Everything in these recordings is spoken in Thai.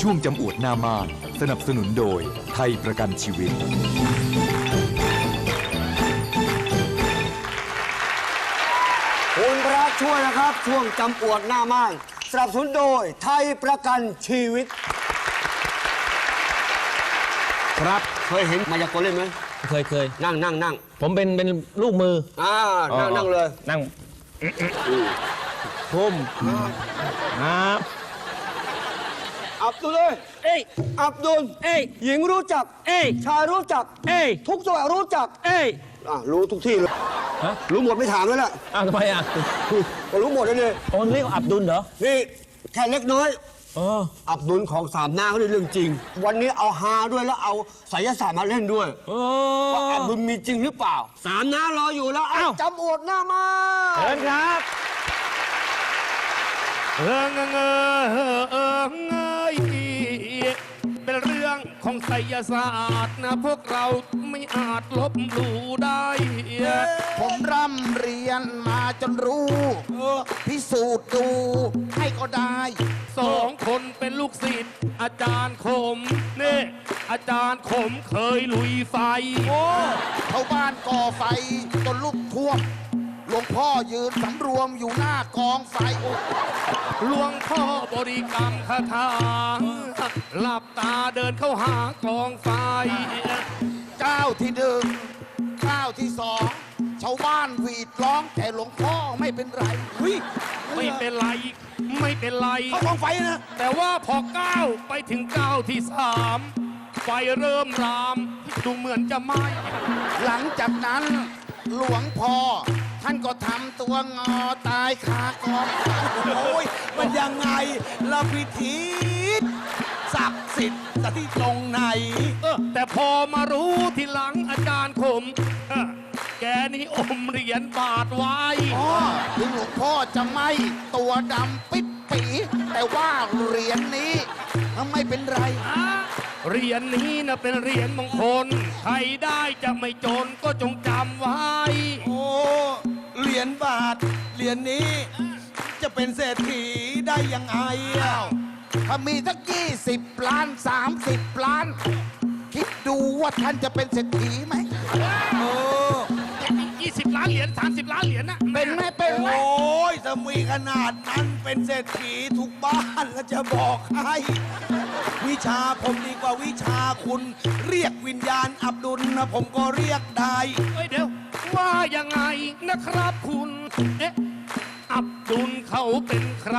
ช่วงจำอวดหน้าม่านสนับสนุนโดยไทยประกันชีวิต คุณพระช่วยนะครับ ช่วงจำอวดหน้าม่านสนับสนุนโดยไทยประกันชีวิต ครับเคยเห็นมายากลเล่นไหมเคยเคยนั่งนั่งนั่งผมเป็นเป็นลูกมืออ่านั่งนั่งเลย นั่งพุ่มครับ อับดุลเลย เอ้ย อับดุล เอ้ย หญิงรู้จัก เอ้ย ชายรู้จัก เอ้ย ทุกจังหวัดรู้จัก เอ้ยอะรู้ทุกที่เลยฮะ รู้หมดไม่ถามแล้วล่ะอ้าวทำไมอะก็รู้หมดเลยเนี่ยโอนเรียกว่าอับดุลเหรอนี่แค่เล็กน้อย เออ อับดุลของสามหน้าเขาเรื่องจริง วันนี้เอาฮาด้วยแล้วเอาไสยศาสตร์มาเล่นด้วยเอว่าอับอดุลมีจริงหรือเปล่า สามหน้ารออยู่แล้วอ้าวจำอวดหน้ามา เชิญครับเออเงอเงอเออเงยเป็นเรื่อง ของไสยศาสตร์นะพวกเราไม่อาจลบหลู่ได้ ผมร่ำเรียนมาจนรู้ พิสูจน์ดูให้ก็ได้ สองคนเป็นลูกศิษย์อาจารย์คมนี่อาจารย์คมเคยลุยไฟชาวบ้านก่อไฟจนลุกท่วมหลวงพ่อยืนสำรวมอยู่หน้ากองไฟ หลวงพ่อบริกรรมคาถาหลับตาเดินเข้าหากองไฟก้าวที่หนึ่งก้าวที่สองชาวบ้านหวีดร้องแต่หลวงพ่อไม่เป็นไรไม่เป็นไร ไม่เป็นไรเขากองไฟนะแต่ว่าพอก้าวไปถึงก้าวที่สามไฟเริ่มรามดูเหมือนจะไหม้หลังจากนั้นหลวงพ่อ ท่านก็ทำตัวงอตายคากองไฟโอ้ยมันยังไงละพิธีศักดิ์สิทธิ์จะที่ตรงไหน เออแต่พอมารู้ทีหลังอาจารย์คมเออแกนี่อมเหรียญบาทไว้ พ่อถึงหลวงพ่อจะไม่ตัวดำปิดปี แต่ว่าเหรียญนี้ไม่เป็นไรอะเหรียญนี้นะเป็นเหรียญมงคล ใครได้จะไม่จนก็จงจำไว้ โอ้ เหรียญบาท เหรียญนี้ จะเป็นเศรษฐีได้ยังไงอะถ้ามีสักยี่สิบล้านสามสิบล้าน คิดดูว่าท่านจะเป็นเศรษฐีไหมโอ้20ล้านเหรียญ30ล้านเหรียญนะ เป็นไหม ขนาดนั้นเป็นเศรษฐีทุกบ้านแล้วจะบอกให้ วิชาผมดีกว่าวิชาคุณ เรียกวิญญาณอับดุลนะผมก็เรียกได้ เอ้ยเดี๋ยวว่ายังไงนะครับคุณ เอ๊ะ อับดุลเขาเป็นใคร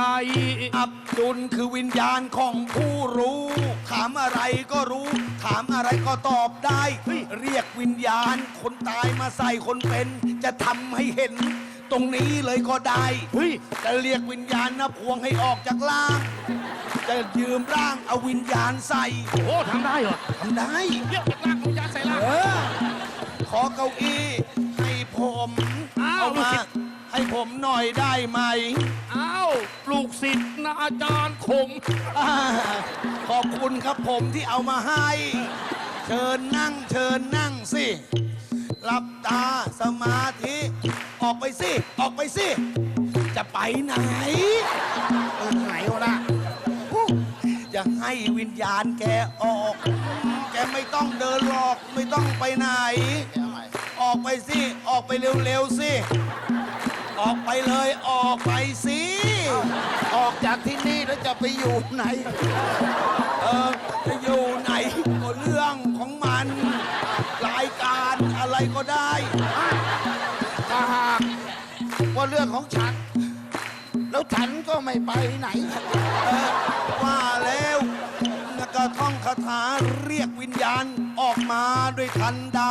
อับดุลคือวิญญาณของผู้รู้ ถามอะไรก็รู้ ถามอะไรก็ตอบได้ เรียกวิญญาณคนตายมาใส่คนเป็น จะทำให้เห็น ตรงนี้เลยก็ได้เฮ้ยจะเรียกวิญญาณนะพวงให้ออกจากร่าง จะยืมร่างเอาวิญญาณใส่โอ้โหทำได้เหรอทำได้ เรียกจากร่างของยาใส่ร่าง เออ ขอเก้าอี้ให้ผมอ้าวเอามาลูกศิษย์ ให้ผมหน่อยได้ไหมอ้าวปลูกศิษย์นะอาจารย์คมอ่าขอบคุณครับผมที่เอามาให้ เชิญนั่งเชิญนั่งสิ หลับตาสมาธิ ออกไปสิ ออกไปสิ จะไปไหนเออไหนวะล่ะจะให้วิญญาณแกออก แกไม่ต้องเดินหรอกไม่ต้องไปไหน ออกไปสิ ออกไปเร็วๆสิ ออกไปเลยออกไปสิ ออกจากที่นี่แล้วจะไปอยู่ไหน เออจะอยู่ไหนก็เรื่องของมันราย ไรก็ได้ถ้าหากว่าเรื่องของฉัน แล้วฉันก็ไม่ไปไหนเออว่าแล้วนะก็ท่องคาถาเรียกวิญญาณออกมาด้วยทันใด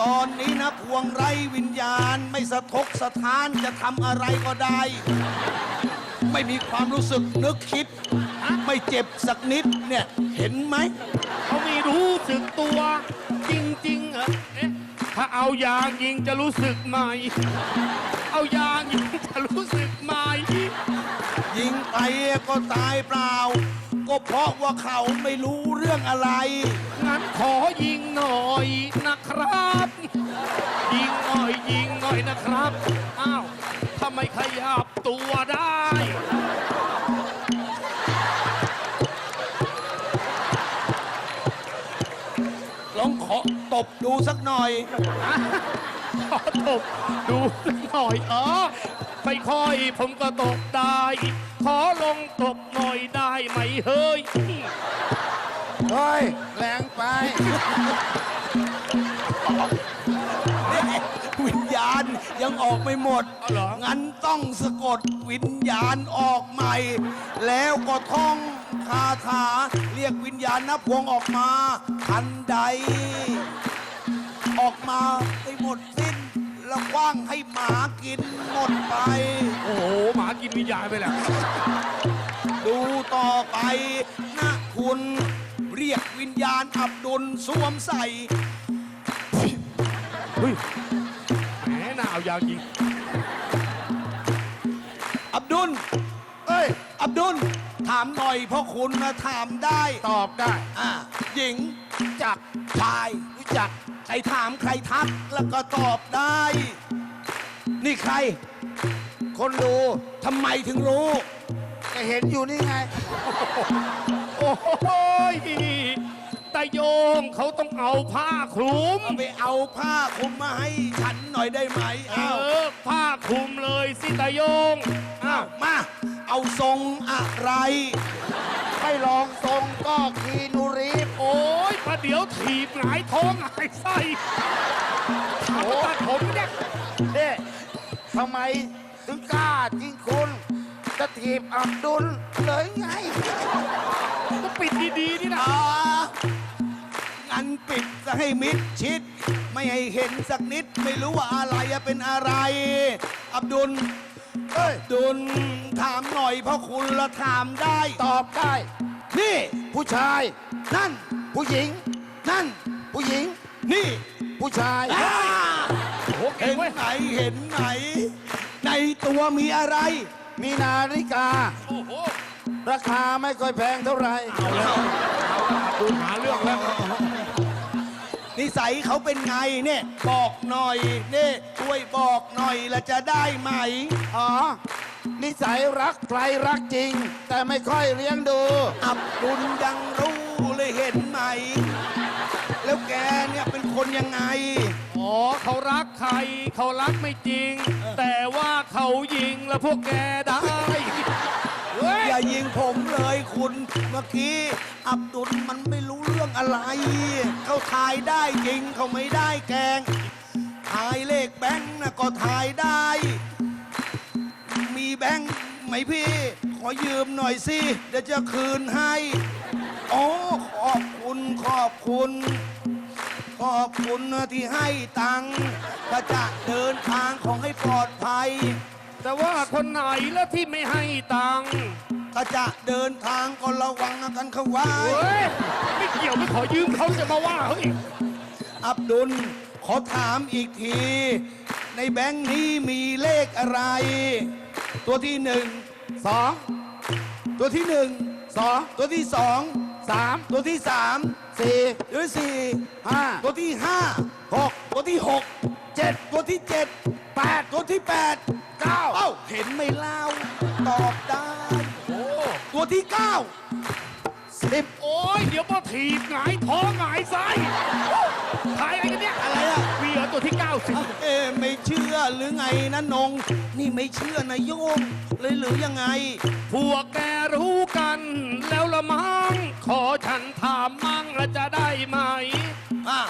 ตอนนี้นะพวงไรวิญญาณไม่สะทกสะท้านจะทำอะไรก็ได้ ไม่มีความรู้สึกนึกคิด ไม่เจ็บสักนิดเนี่ยเห็นไหม เขาม่รู้สึกตัว จริงๆเหรอเอ๊ะถ้าเอายางยิงจะรู้สึกไหม เอายางยิงจะรู้สึกไหม ยิงไปก็ตายเปล่า ก็เพราะว่าเขาไม่รู้เรื่องอะไร งั้นขอยิงหน่อยนะครับ ยิงหน่อยยิงหน่อยนะครับ อ้าวทำไมขยับ บดูสักหน่อย ขอตบดูหน่อยเออไม่ค่อยผมก็ตบได้ ขอลงตบหน่อยได้ไหมเฮ้ย เฮ้ย แรงไป วิญญาณยังออกไม่หมด เอาเหรอ งั้นต้องสะกดวิญญาณออกใหม่ แล้วก็ท่องคาถาเรียกวิญญาณนบพวงออกมา ทันใด ออกมาให้หมดสิ้น แล้วคว้างให้หมากินหมดไป โอ้โห หมากินวิญญาณไปแล้ว ดูต่อไปนะคุณ เรียกวิญญาณอับดุลสวมใส่ เฮ้ยแหมหนาวาวจริง อับดุล เอ้ย อับดุล ถามหน่อยเพราะคุณนะถามได้ ตอบได้ อ่าหญิง จักชายรู้จักใครถามใครทักแล้วก็ตอบได้ นี่ใคร คนดูทำไมถึงรู้ ก็เห็นอยู่นี่ไง โอ้โหยตาโยงเขาต้องเอาผ้าคลุม เอาไปเอาผ้าคลุมมาให้ฉันหน่อยได้ไหมเออ้าวอ ผ้าคลุมเลยสิตาโยง อ้าวมา เอาทรงอะไร ไม่ลองทรงก็คีนูรีฟโอ้ยประ เดี๋ยวถีบหงายท้องหงายไส้ถามว่าตัดผมเนี่ยเด้ทำไมถึงกล้าจริงคุณจะถีบอับดุลเลยไงก็ปิดดีๆนี่นะอ่างั้นปิดจะให้มิดชิด ไม่ให้เห็นสักนิด ไม่รู้ว่าอะไรอะเป็นอะไร อับดุล เอ้ยอับดุลถามหน่อยเพราะคุณละถามได้ ตอบได้ นี่ผู้ชาย นั่นผู้หญิง นั่น ผู้หญิง นี่ผู้ชายอ่าโอ้เก่เห็งนเว้ยไหนเห็นไหน ในตัวมีอะไร มีนาฬิกา โอ้โหราคาไม่ค่อยแพงเท่าไหร่เอาแล้วเอาแล้วดูหาเรื่องแล้วนิสัยเขาเป็นไงเนี่ย บอกหน่อยเนี่ยช่วยบอกหน่อยละจะได้ไหม อ๋อ นิสัยรักใครรักจริง แต่ไม่ค่อยเลี้ยงดู อับดุลยังรู้เลยเห็นไหม แล้วแกเนี่ยเป็นคนยังไง อ๋อเขารักใคร เขารักไม่จริง แต่ว่าเขายิงแล้วพวกแกได้เฮ้ยอย่ายิงผมเลยคุณเมื่อกี้อับดุลมันไม่รู้เรื่องอะไร เขาทายได้จริงเขาไม่ได้แกล้งทายเลขแบงค์นะก็ทายได้ มีแบงค์ไหมพี่ ขอยืมหน่อยสิเดี๋ยวจะคืนให้ อ๋อขอบคุณขอบคุณ ขอบคุณที่ให้ตังค์ก็จะเดินทางของให้ปลอดภัย แต่ว่าคนไหนแล้วที่ไม่ให้ตังค์ก็จะเดินทางก็ระวังกันเขาไว้เฮ้ยไม่เกี่ยวไม่ขอยืมเขาจะมาว่าเขาอีกอับดุลขอถามอีกที ในแบงค์นี้มีเลขอะไร ตัวที่หนึ่งสองตัวที่หนึ่งสองตัวที่สอง สามตัวที่สามสี่ตัวที่สี่ห้าตัวที่ห้าหกตัวที่หกเจ็ดตัวที่เจ็ดแปดตัวที่แปดเก้าเอ้าเห็นไหมเล่าตอบได้โอ้ตัวที่เก้าสิบโอ้ย เดี๋ยวพอถีบหงายท้องหงายไส้ ทายอะไรกันเนี่ยอะไรอะมีเหรอตัวที่ 90 เอ๊ะไม่เชื่อหรือไงนะนง นี่ไม่เชื่อนะโยมเลยหรือยังไง พวกแกรู้กันแล้วละมั้งขอฉันถามมั่งแล้วจะได้ไหม อะ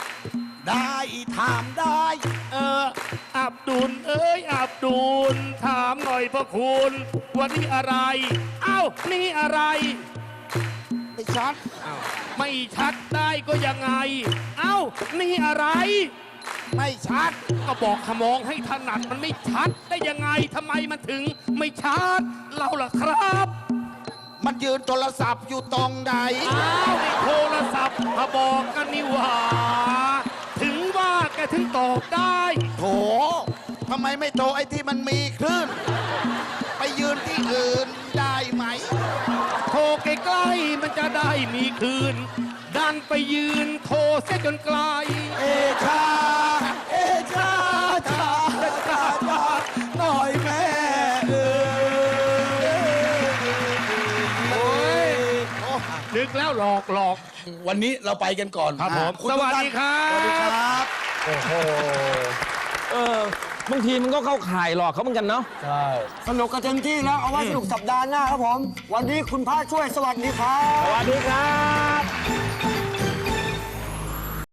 ได้ถามได้ เออ อับดุลเอ้ย อับดุล ถามหน่อยพระคุณ วันนี้อะไร เอ้า นี่อะไร ไม่ชัด ไม่ชัดได้ก็ยังไง เอ้า นี่อะไร ไม่ชัด ก็บอกขมองให้ถนัดมันไม่ชัดได้ยังไงทำไมมันถึงไม่ชัด เราล่ะครับ มันยืนโทรศัพท์อยู่ตรงไหนอ้าวในโทรศัพท์มาบอกกันนี่หว่า ถึงว่าแกถึงตอบได้ โถทำไมไม่โทรไอ้ที่มันมีคลื่น มันจะได้มีคืน ดันไปยืนโทรเสียจนไกล เอชา เอชาชาชาชาหน่อยแม่เออโอ้ยโอ้นึกแล้วหลอกหลอกวันนี้เราไปกันก่อนครับผมคุณสวัสดีครับ สวัสดีครับเออ บางทีมันก็เข้าข่ายหลอกเขาเหมือนกันเนาะสนุกกันเต็มที่แล้วเอาไว้สนุกสัปดาห์หน้าครับผม วันนี้คุณพระช่วยสวัสดีครับ สวัสดีครับ